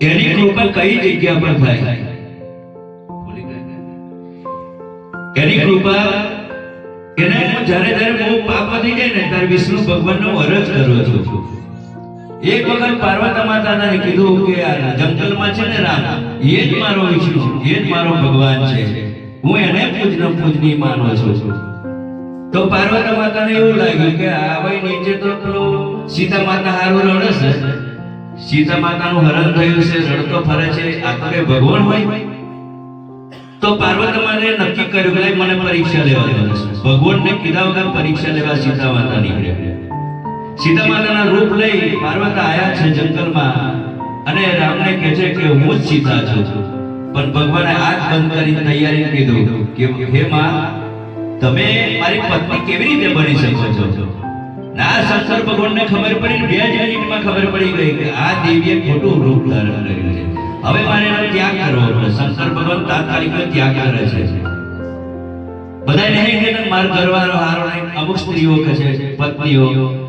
એની કૃપા કઈ જગ્યા પર થાય? એની કૃપા એને હું જ્યારે જ્યારે બહુ પાપ વધી જાય ને ત્યારે વિષ્ણુ ભગવાનનો વરજ કરું છું. એક વખત પાર્વતી માતાને કીધું કે આ જંગલમાં છે ને રામ, એ જ મારો વિષ્ણુ, એ જ મારો ભગવાન છે. હું એને પૂજન પૂજની માનું છું. તો પાર્વતી માતાને એવું લાગ્યું કે આ ભાઈ નીચે તો પેલો સીતા માતા હારું રડે છે. સીતા માતાનું હરણ થયું છે, રડતો ફરે છે. આ તો ભગવાન હોય? તો પાર્વતી માને નક્કી કર્યું કે મને પરીક્ષા લેવા દો. ભગવાનને કીધા વગર પરીક્ષા લેવા સીતા માતા નીકળ્યા સીતા માતાના રૂપ લઈ પાર્વતી આયા છે જંગલમાં અને રામને કહે છે કે હું જ સીતા છું. પણ ભગવાને આંખ બંધ કરીને તૈયારી કીધું કે હે માં, તમે મારી પત્ની કેવી રીતે બની શકો છો? ના શંકર ભગવાનને ખબર પડી બે જ મિનિટમાં ખબર પડી ગઈ કે આ દેવીએ ખોટું રૂપ ધારણ કર્યું છે. હવે મારે એનો ત્યાગ કરવો પડે. શંકર ભગવાન તાત્કાલિક ત્યાગ કરે છે. બધા નહીં કે માર ઘરવાળો હારો નહીં અમુક સ્ત્રીઓ કહે છે, પત્નીઓ,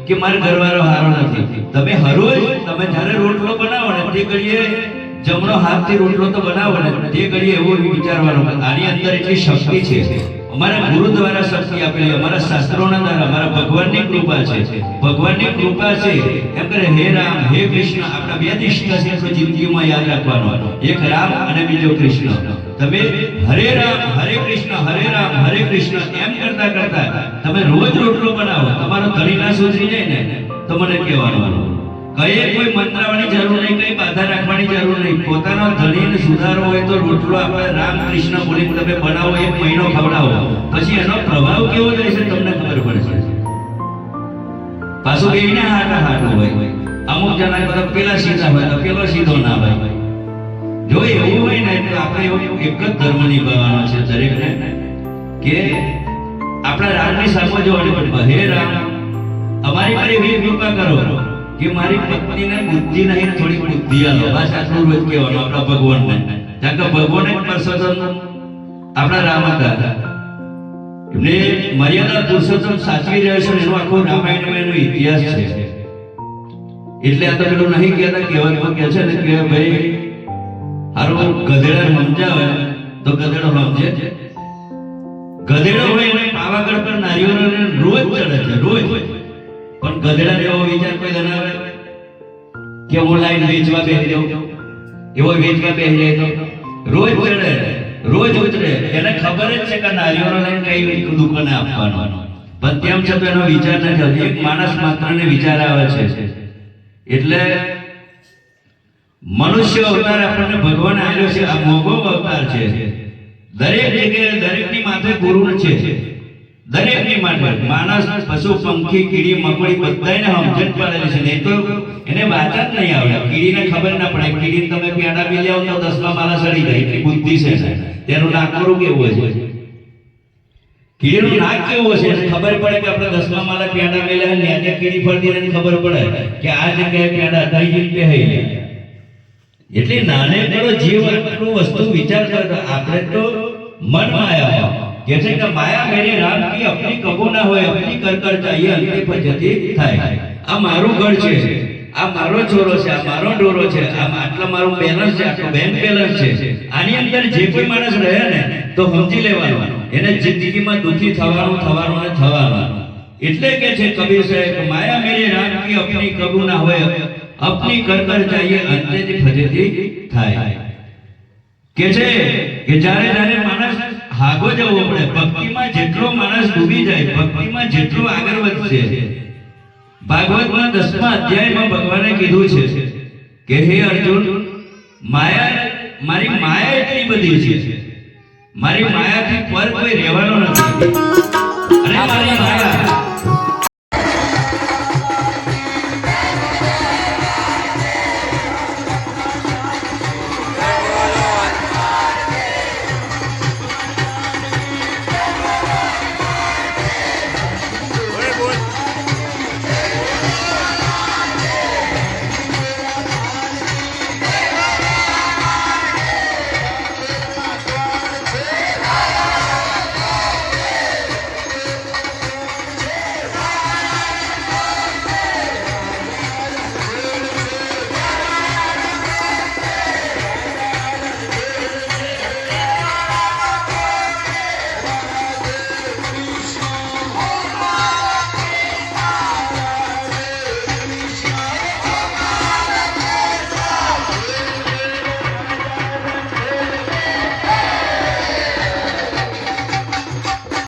કે માર ઘરવાળો હારો નથી. તમે હરોજ તમે જ્યારે રોટલો બનાવો ને તે ઘડીએ જમણો હાથથી રોટલો તો બનાવો ને તે ઘડીએ એવો વિચારવાનું. આની અંદર એટલી શક્તિ છે. અમારા ગુરુ દ્વારા શક્તિ આપેલી, અમારા શાસ્ત્રોના દ્વારા, અમારા ભગવાનની કૃપા છે. ભગવાનની કૃપા છે. એમ કરે હે રામ, હે કૃષ્ણ, આપણા બે દિશા છે આપણે જિંદગીમાં યાદ રાખવાનો એક રામ અને બીજો કૃષ્ણ. તમે હરે રામ, હરે કૃષ્ણ, હરે રામ, હરે કૃષ્ણ, એમ કરતા કરતા તમે રોજ રોટલો બનાવો. તમારો ધણી ના સુધરી જાય ને, તો મને કહેવાનું. કઈ કોઈ મંત્રાવાની જરૂર નહીં, કઈ બાધા રાખવાની જરૂર નહીં. પોતાનો ધણીને સુધારો હોય તો રોટલો આપણે રામ કૃષ્ણ બોલી તમે બનાવો, એક મહિનો ખવડાવો. પછી એનો પ્રભાવ કેવો રહેશે તમને ખબર પડશે પાછું બેયને હાટા હાટું હોય. અમુક જણા બધા પેલા સીધા હોય તો પેલો સીધો ના હોય. જો એવું હોય ને, તો આપણે એવું એક જ ધર્મ નિભાવવાનો છે દરેકને, કે આપણા રામની સામે જોવાની પડે હે રામ, અમારી પર એવી કૃપા કરો. કે મારી પત્નીને બુદ્ધિ નહીં, થોડી બુદ્ધિ આલો બસ આટલું રોજ કહેવાનું આપણા ભગવાનને. કારણ કે ભગવાન જ પરસોત્તમ આપણા રામ એમને મર્યાદા પુરુષોત્તમ સાચવી રહ્યો છે એનો આખો રામાયણમાં એનો ઇતિહાસ છે. એટલે આ તો પેલું નહીં કહેતા કહેવામાં કહે છે ને કે ભાઈ, હારો ગધેડા સમજાવે તો ગધેડો સમજે. ગધેડો હોય એને પાવાગઢ પર નારીઓને રોજ ચડે છે, રોજ. પણ ગધેડા જેવો વિચાર કોઈ ધરાવે કે હું લાઈન વેચવા બેસી જાઉં એવો વેચવા બેસી જાય તો રોજ ચડે રોજ ઉતરે. એને ખબર જ છે કે નારિયેળો લઈને કઈ દુકાને આપવાનો. પણ તેમ છતાં એનો વિચાર નથી. એક માણસ માત્રને વિચાર આવે છે. એટલે મનુષ્ય અવતાર આપણને ભગવાન આવ્યો છે. આ મોગો અવતાર છે. દરેક જગ્યાએ દરેકની માથે ગુરુ છે. દરેકની માટે માણસ, પશુ, પંખી, કીડી મકોડી બધાને સમજણ પડેલી છે. નહીં તો એને વાંચા જ નહીં આવડે. કીડીને ખબર ના પડે. કીડીને તમે પેડા પી જાવ તો દસમા માણસ સડી જાય. એટલી બુદ્ધિ છે. તેનું નાકરું કેવું છે કીડીનું નાક કેવું હશે? ખબર પડે કે આપણે દસમા માળા પેડા મેલ્યા ને આજે કીડી ફરતી એને ખબર પડે કે આ જગ્યાએ પેડા થઈ પહેરી ગયા એટલે નાને કરો જીવ આટલું વસ્તુ વિચાર કરતો આપણે તો મનમાં માયા છે કે માયા મેરે રામ કી અપની કબો ના હોય, અપની કર કર ચાહીએ અંતે પજતી થાય. આ મારું ઘર છે. આ મારો છોરો છે, આ મારો ડોરો છે, આ આટલા મારું બેલેન્સ છે, આટલું બેંક બેલેન્સ છે. આની અંદર જે કોઈ માણસ રહે ને, તો સમજી લેવાનું. એને જિંદગીમાં દુખી થવાનું થવાનું ને થવાનું. એટલે કે છે કબીર સાહેબ, માયા મેરે રામ કી અપની કબૂ ના હોય, અપની કર કર અંતે ફજેતી થાય. કે છે કે જ્યારે જ્યારે માણસ હાગો જવો પડે. ભક્તિમાં જેટલો માણસ ડૂબી જાય, ભક્તિમાં જેટલો આગળ વધશે. ભાગવતમાં દસમા અધ્યાયમાં ભગવાને કીધું છે કે, હે અર્જુન, માયા, મારી માયા એટલી બધી છે. મારી માયાથી પર કોઈ રહેવાનો નથી.